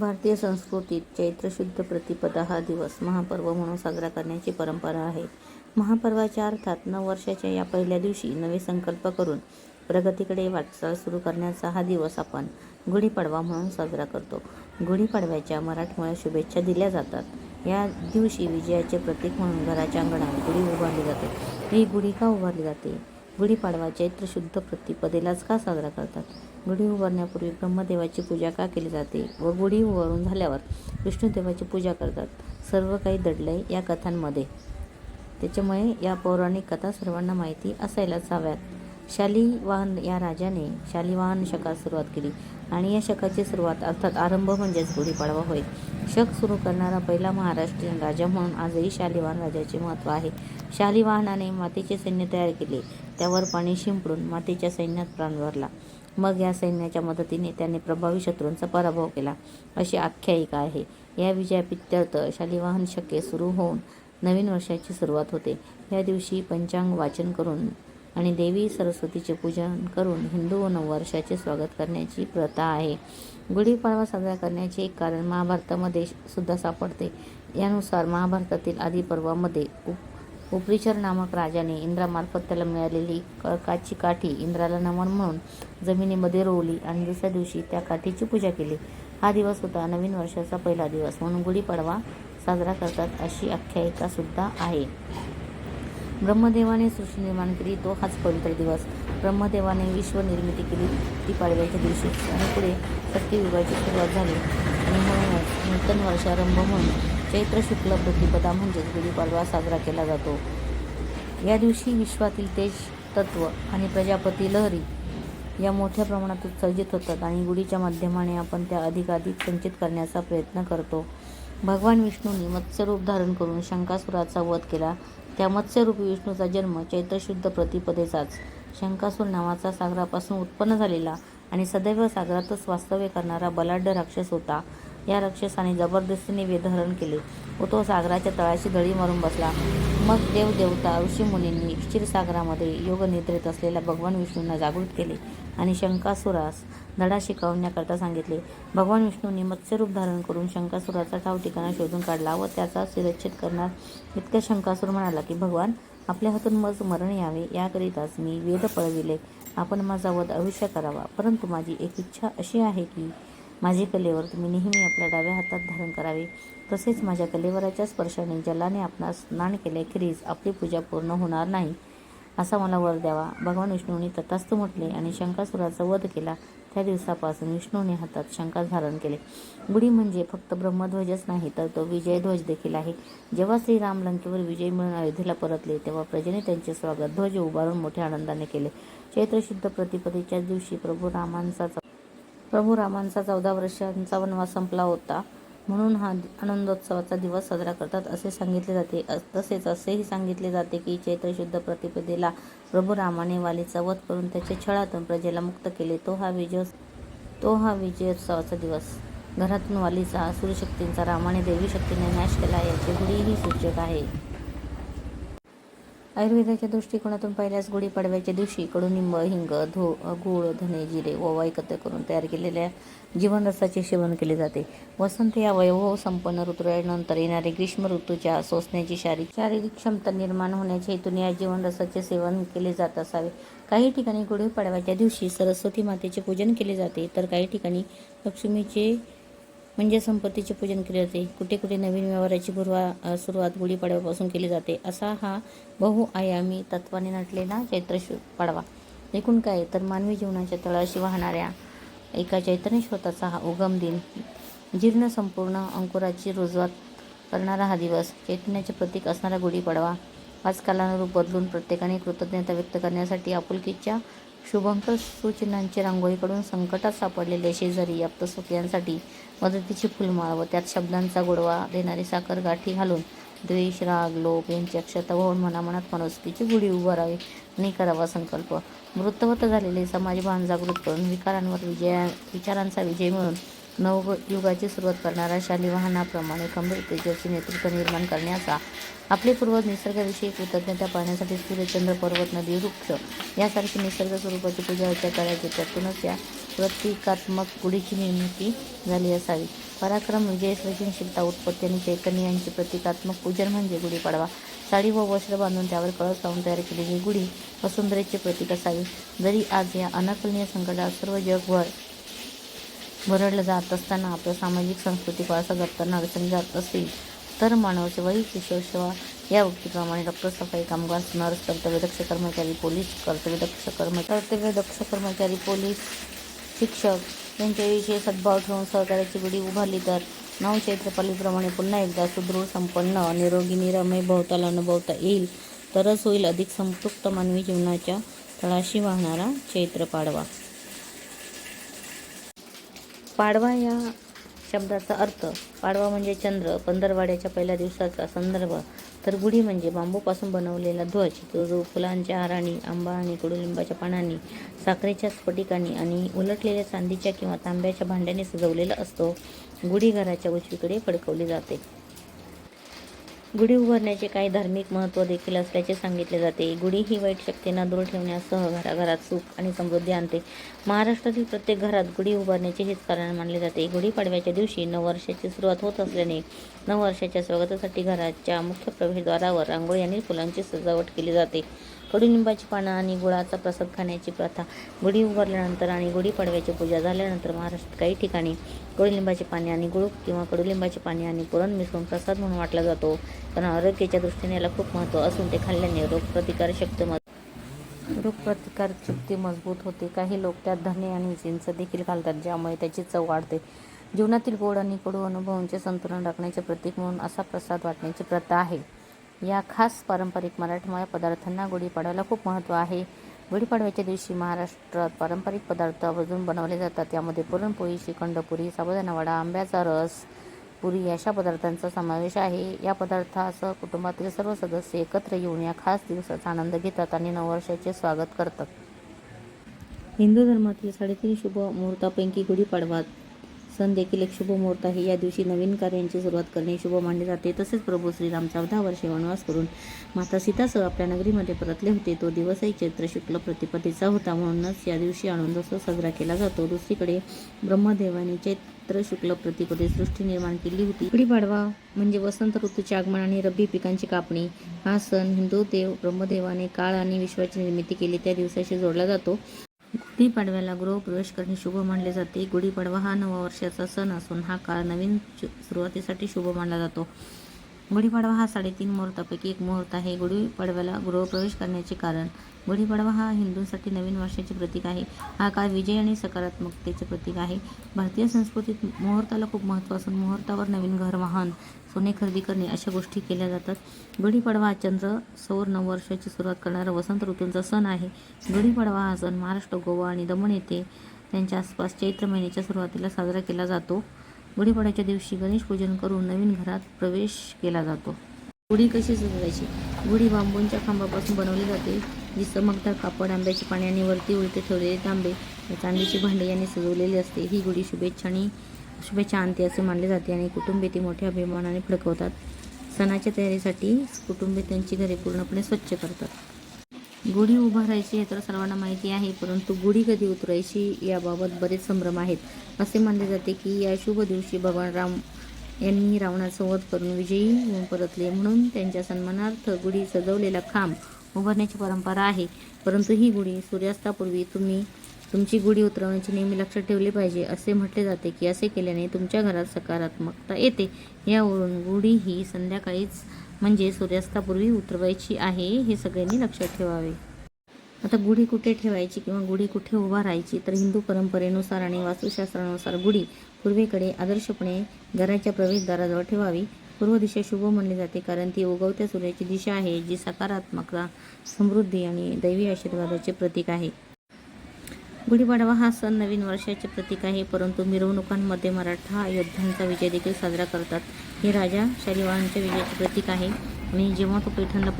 भारतीय संस्कृतीत चैत्र शुद्ध प्रतिपदा हा दिवस महापर्व म्हणून साजरा करण्याची परंपरा आहे. महापर्वाच्या अर्थात नववर्षाच्या या पहिल्या दिवशी नवे संकल्प करून प्रगतीकडे वाटचाल सुरू करण्याचा हा दिवस आपण गुढीपाडवा म्हणून साजरा करतो. गुढीपाडव्याच्या मराठमोळ्या शुभेच्छा दिल्या जातात. या दिवशी विजयाचे प्रतीक म्हणून घराच्या अंगणात गुढी उभारली जाते. ही गुढी का उभारली जाते? गुढीपाडवा चैत्र शुद्ध प्रतिपदेलाच का साजरा करतात. गुढी उभारण्यापूर्वी ब्रह्मदेवाची पूजा का केली जाते व गुढी उभारून झाल्यावर विष्णुदेवाची पूजा करतात. सर्व काही दडलंय या कथांमध्ये. त्याच्यामुळे या पौराणिक कथा सर्वांना माहिती असायलाच हव्यात. शालिवाहन या राजाने शालिवाहन शकास सुरुवात केली आणि या शकाची सुरुवात अर्थात आरंभ म्हणजेच गुढीपाडवा होय. शक सुरू करणारा पहिला महाराष्ट्रीयन राजा म्हणून आजही शालिवाहन राजाचे महत्त्व आहे. शालिवाहनाने मातेचे सैन्य तयार केले. त्यावर पाणी शिंपडून मातीच्या सैन्यात प्राण भरला. मग या सैन्याच्या मदतीने त्याने प्रभावी शत्रूंचा पराभव केला. अशी आख्यायिका आहे. या विजयापित्यर्थ शालिवाहन शके सुरू होऊन नवीन वर्षाची सुरुवात होते. या दिवशी पंचांग वाचन करून आणि देवी सरस्वतीचे पूजन करून हिंदू नववर्षाचे स्वागत करण्याची प्रथा आहे. गुढीपाडवा साजरा करण्याचे एक कारण महाभारतामध्ये सुद्धा सापडते. यानुसार महाभारतातील आदी पर्वामध्ये उप उपरिचर नामक राजाने इंद्रामार्फत त्याला मिळालेली कळकाची काठी इंद्राला नमन म्हणून जमिनीमध्ये रोवली आणि दुसऱ्या दिवशी त्या काठीची पूजा केली. हा दिवस होता नवीन वर्षाचा पहिला दिवस. म्हणून गुढीपाडवा साजरा करतात अशी आख्यायिका सुद्धा आहे. ब्रह्मदेवाने सृष्टी निर्माण केली तो हाच पवित्र दिवस. ब्रह्मदेवाने विश्व निर्मिती केली ती पाडव्याच्या दिवशी. आणि पुढे सत्ययुगाची सुरुवात झाली. आणि म्हणूनच नूतन वर्षारंभ म्हणून चैत्र शुक्ल प्रतिपदा म्हणजेच गुढीपाडवा साजरा केला जातो. या दिवशी विश्वातील तेज तत्व आणि प्रजापती लहरी या मोठ्या प्रमाणात उत्सर्जित होतात आणि गुढीच्या माध्यमाने आपण त्या अधिकाधिक संचित करण्याचा प्रयत्न करतो. भगवान विष्णूंनी मत्स्यरूप धारण करून शंकासुराचा वध केला. त्या मत्स्यरूपी विष्णूचा जन्म चैत्रशुद्ध प्रतिपदेचाच. शंकासूर नावाचा सागरापासून उत्पन्न झालेला आणि सदैव सागरातच वास्तव्य करणारा बलाढ्य राक्षस होता. या राक्षसाने जबरदस्तीने वेधहरण केले. व तो सागराच्या तळाशी दळी मारून बसला. मग देवदेवता ऋषीमुनींनी क्षीरसागरामध्ये योगनिद्रेत असलेल्या भगवान विष्णूंना जागृत केले आणि शंकासुरास धडा शिकवण्याकरता सांगितले. भगवान विष्णूंनी मत्स्यरूप धारण करून शंकासुराचा ठाव ठिकाणा शोधून काढला व त्याचा शिरच्छेद करणार इतक्या शंकासूर म्हणाला की भगवान आपल्या हातून मज मरण यावे. याकरिताच मी वेद पळविले. आपण माझा वध अवश्य करावा. परंतु माझी एक इच्छा अशी आहे की माझी कलेवर तुम्ही नेहमी आपल्या डाव्या हातात धारण करावे. तसेच माझ्या कलेवराच्या स्पर्शाने जलाने आपणास स्नान केल्याखेरीज आपली पूजा पूर्ण होणार नाही असा मला वर द्यावा. भगवान विष्णूंनी तथास्तु म्हटले आणि शंकासुराचा वध केला. त्या दिवसापासून विष्णूने हातात शंका धारण केले. गुढी म्हणजे फक्त ब्रह्मध्वजच नाही तर तो विजयध्वज देखील आहे. जेव्हा श्रीराम लंकेवर विजय मिळून अयोध्येला परतले तेव्हा प्रजेने त्यांचे स्वागत ध्वज उभारून मोठ्या आनंदाने केले. चैत्रशुद्ध प्रतिपदेच्या दिवशी प्रभू रामांचा प्रभू रामांचा चौदा वर्षांचा वनवास संपला होता. म्हणून हा आनंदोत्सवाचा दिवस साजरा करतात असे सांगितले जाते. तसेच असेही सांगितले जाते की चैत्र शुद्ध प्रतिपदेला प्रभू रामाने वालीचा वध करून त्याच्या छळातून प्रजेला मुक्त केले. तो हा विजय तो हा विजयोत्सवाचा दिवस. घरातून वालीचा सूर्यशक्तींचा रामाने देवी शक्तीने नाश केला याचे गुढीही सूचक आहे. आयुर्वेदाच्या दृष्टिकोनातून पाहिल्यास गुढीपाडव्याच्या दिवशी कडुनिंब हिंग धो गूळ धने जिरे ओवा एकत्र करून तयार केलेल्या जीवनरसाचे सेवन केले जाते. वसंत या वैभव संपन्न ऋतुरानंतर येणारे ग्रीष्म ऋतूच्या सोसण्याची शारीरिक शारीरिक क्षमता निर्माण होण्याच्या हेतून या जीवनरसाचे सेवन केले जात असावे. काही ठिकाणी गुढीपाडव्याच्या दिवशी सरस्वती मातेचे पूजन केले जाते तर काही ठिकाणी लक्ष्मीचे म्हणजे संपत्तीचे पूजन केले जाते. कुठे कुठे नवीन व्यवहाराची गुरुवा सुरुवात गुढीपाडव्यापासून केली जाते. असा हा बहुआयामी तत्वाने नटलेला चैत्र पाडवा. एकूण काय? तर मानवी जीवनाच्या तळाशी वाहणाऱ्या एका चैतन्य श्रोताचा हा उगम दिन. जीर्ण संपूर्ण अंकुराची रुजवात करणारा हा दिवस. चैतन्याचे प्रतीक असणारा गुढीपाडवा. आजकालानुरूप बदलून प्रत्येकाने कृतज्ञता व्यक्त करण्यासाठी आपुलकीच्या शुभंकर सूचनांची रांगोळीकडून संकटात सापडलेले शेजारी आप्तसुखियांसाठी मदतीची फुलमाळ व त्यात शब्दांचा गोडवा देणारी साखर गाठी घालून द्वेष राग लोभ यांची अक्षता वाहून मनामनात मनस्कीची गुढी उभारावी. आणि करावा संकल्प. वृत्तवत झालेले समाज भान जागृत करून विकारांवर विजया विचारांचा विजय मिळून नवयुगाची सुरुवात करणाऱ्या शालिवाहनाप्रमाणे खंबीर तेजाचे नेतृत्व निर्माण करण्याचा आपले पूर्वज निसर्गाविषयी कृतज्ञता पाहण्यासाठी सूर्यचंद्र पर्वत नदी वृक्ष यासारखी निसर्ग स्वरूपाची पूजा अर्चा करायची. त्यातूनच या प्रतिकात्मक गुढीची निर्मिती झाली असावी. पराक्रम विजय सृजनशीलता उत्पत्ती आणि चैतन्य यांची प्रतिकात्मक पूजन म्हणजे गुढीपाडवा साडी व वस्त्र बांधून त्यावर कळस लावून तयार केलेली गुढी वसुंधरेचे प्रतीक असावी. जरी आज या अनाकलनीय संकटात सर्व जगभर भरडलं जात असताना आपल्या सामाजिक सांस्कृतिक वारसा जपताना अडचणी जात असेल तर मानव सेवा ही शिवसेवा या उक्तीप्रमाणे डॉक्टर सफाई कामगार नर्स कर्तव्यदक्ष कर्मचारी पोलीस कर्तव्यदक्ष कर्म कर्तव्यदक्ष कर्मचारी पोलीस शिक्षक यांच्याविषयी सद्भाव ठेवून सहकार्याची गुढी उभारली तर नऊ चैत्रपालीप्रमाणे पुन्हा एकदा सुदृढ संपन्न निरोगी निरामय भोवताला अनुभवता येईल. तरच होईल अधिक संपृक्त मानवी जीवनाच्या तळाशी वाहणारा चैत्र पाडवा. पाडवा या शब्दाचा अर्थ पाडवा म्हणजे चंद्र पंधरवाड्याच्या पहिल्या दिवसाचा संदर्भ तर गुढी म्हणजे बांबूपासून बनवलेला ध्वज तो जो फुलांच्या हारांनी आंबा आणि कडुलिंबाच्या पानांनी साखरेच्या स्फटिकांनी आणि उलटलेल्या चांदीच्या किंवा तांब्याच्या भांड्याने सजवलेला असतो. गुढी घराच्या उजवीकडे फडकवली जाते. गुढी उभारण्याचे काही धार्मिक महत्त्व देखील असल्याचे सांगितले जाते. गुढी ही वाईट शक्तींना दूर ठेवण्यासह घराघरात सुख आणि समृद्धी आणते. महाराष्ट्रातील प्रत्येक घरात गुढी उभारण्याचे हेच कारण मानले जाते. गुढीपाडव्याच्या दिवशी नववर्षाची सुरुवात होत असल्याने नववर्षाच्या स्वागतासाठी घराच्या मुख्य प्रवेशद्वारावर रांगोळी आणि फुलांची सजावट केली जाते. कडुलिंबाची पानं आणि गुळाचा प्रसाद खाण्याची प्रथा. गुढी उभारल्यानंतर आणि गुढीपाडव्याची पूजा झाल्यानंतर महाराष्ट्रात काही ठिकाणी कडुलिंबाचे पाणी आणि गुळ किंवा कडुलिंबाचे पाणी आणि पुरण मिसळून प्रसाद म्हणून वाटला जातो. कारण आरोग्याच्या दृष्टीने याला खूप महत्त्व असून ते खाल्ल्याने रोगप्रतिकारशक्ती मज रोगप्रतिकार शक्ती मजबूत होते. काही लोक त्यात धने आणि चिंच देखील घालतात ज्यामुळे त्याची चव वाढते. जीवनातील गोड आणि कडू अनुभवांचे संतुलन राखण्याचे प्रतीक म्हणून असा प्रसाद वाटण्याची प्रथा आहे. या खास पारंपरिक मराठमोळ्या पदार्थांना गुढीपाडव्याला खूप महत्त्व आहे. गुढीपाडव्याच्या दिवशी महाराष्ट्रात पारंपरिक पदार्थ आवर्जून बनवले जातात. यामध्ये पुरणपोळी श्रीखंड पुरी साबुदाणा वडा आंब्याचा रस पुरी अशा पदार्थांचा समावेश आहे. या पदार्थासह कुटुंबातील सर्व सदस्य एकत्र येऊन या खास दिवसाचा आनंद घेतात आणि नववर्षाचे स्वागत करतात. हिंदू धर्मातील साडेतीन शुभ मुहूर्तापैकी गुढीपाडवा सण देखील एक शुभ मुहूर्त आहे. या दिवशी नवीन कार्यांची सुरुवात करणे शुभ मानले जाते. तसेच प्रभू श्रीराम चौदा वर्षे वनवास करून माता सीतासह आपल्या नगरीमध्ये परतले होते. तो दिवसही चैत्र शुक्ल प्रतिपदेचा होता. म्हणूनच या दिवशी आनंदोत्सव साजरा केला जातो. दुसरीकडे ब्रह्मदेवाने चैत्र शुक्ल प्रतिपदे सृष्टी निर्माण केली होती. गुढीपाडवा म्हणजे वसंत ऋतूचे आगमन आणि रब्बी पिकांची कापणी हा सण हिंदू देव ब्रह्मदेवाने काळ आणि विश्वाची निर्मिती केली. त्या दिवसाशी जोडला जातो. गुढीपाडव्याला गृहप्रवेश करणे शुभ मानले जाते. गुढीपाडवा हा नवा वर्षाचा सण असून हा काळ नवीन सुरुवातीसाठी शुभ मानला जातो. गुढीपाडवा हा साडेतीन मुहूर्तापैकी एक मुहूर्त आहे. गुढीपाडव्याला गृहप्रवेश करण्याचे कारण. गुढीपाडवा हा हिंदूंसाठी नवीन वर्षाचे प्रतीक आहे. हा काळ विजय आणि सकारात्मकतेचे प्रतीक आहे. भारतीय संस्कृतीत मुहूर्ताला खूप महत्त्व असून मुहूर्तावर नवीन घर वाहन सोने खरेदी करणे अशा गोष्टी केल्या जातात. गुढीपाडवा हा चंद्र सौर नववर्षाची सुरुवात करणारा वसंत ऋतूंचा सण आहे. गुढीपाडवा हा सण महाराष्ट्र गोवा आणि दमण येथे त्यांच्या आसपास चैत्र महिन्याच्या सुरुवातीला साजरा केला जातो. गुढीपाड्याच्या दिवशी गणेश पूजन करून नवीन घरात प्रवेश केला जातो. गुढी कशी सजवायची? गुढी बांबूंच्या खांबापासून बनवली जाते जी चमकदार कापड आंब्याची पाणी आणि वरती उलटे ठेवलेले तांबे चांदीची भांडी यांनी सजवलेली असते. ही गुढी शुभेच्छा आणि शुभेच्छा आणते असे मानले जाते आणि कुटुंबे ती मोठ्या अभिमानाने फडकवतात. सणाच्या तयारीसाठी कुटुंबे त्यांची घरे पूर्णपणे स्वच्छ करतात. गुढी उभारायची हे तर सर्वांना माहिती आहे परंतु गुढी कधी उतरायची याबाबत बरेच संभ्रम आहेत. असे मानले जाते की या शुभ दिवशी भगवान राम यांनी रावणाचा वध करून विजयी होऊन परतले म्हणून त्यांच्या सन्मानार्थ गुढी सजवलेला खांब उभारण्याची परंपरा आहे. परंतु ही गुढी सूर्यास्तापूर्वी तुम्ही तुमची गुढी उतरवण्याची नेहमी लक्षात ठेवले पाहिजे असे म्हटले जाते की असे केल्याने तुमच्या घरात सकारात्मकता येते. यावरून गुढी ही संध्याकाळीच म्हणजे सूर्यास्तापूर्वी उतरवायची आहे हे सगळ्यांनी लक्षात ठेवावे. आता गुढी कुठे ठेवायची किंवा गुढी कुठे उभा राहायची तर हिंदू परंपरेनुसार आणि वास्तुशास्त्रानुसार गुढी पूर्वेकडे आदर्शपणे घराच्या प्रवेशद्वाराजवळ ठेवावी. पूर्व दिशा शुभ मानली जाते कारण ती उगवत्या सूर्याची दिशा आहे जी सकारात्मकता समृद्धी आणि दैवी आशीर्वादाचे प्रतीक आहे. गुढीपाडवा हा सण नवीन वर्षाचे प्रतीक आहे परंतु मिरवणुकांमध्ये मराठा योद्ध्यांचा विजय देखील साजरा करतात. हे राजा शालिवाहनच्या विजयाचे प्रतीक आहे आणि जेव्हा तो पैठणला